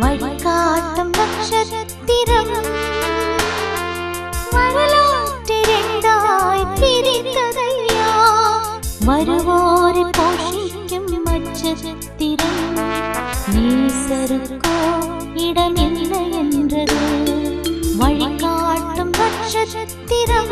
വഴികാട്ടം നക്ഷത്രം വരലാറ്റിരണ്ടായി തിരിത്തതയ്യാ വരുവോരെ പോഷിക്കും നക്ഷത്രം നീസരുക്കോ ഇടമില്ല എന്നത് വഴികാട്ടും നക്ഷത്രം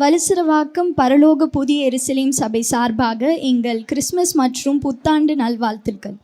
வலுசிறவாக்கம் பரலோக புதிய எருசலேம் சபை சார்பாக எங்கள் கிறிஸ்மஸ் மற்றும் புத்தாண்டு நல்வாழ்த்துக்கள்.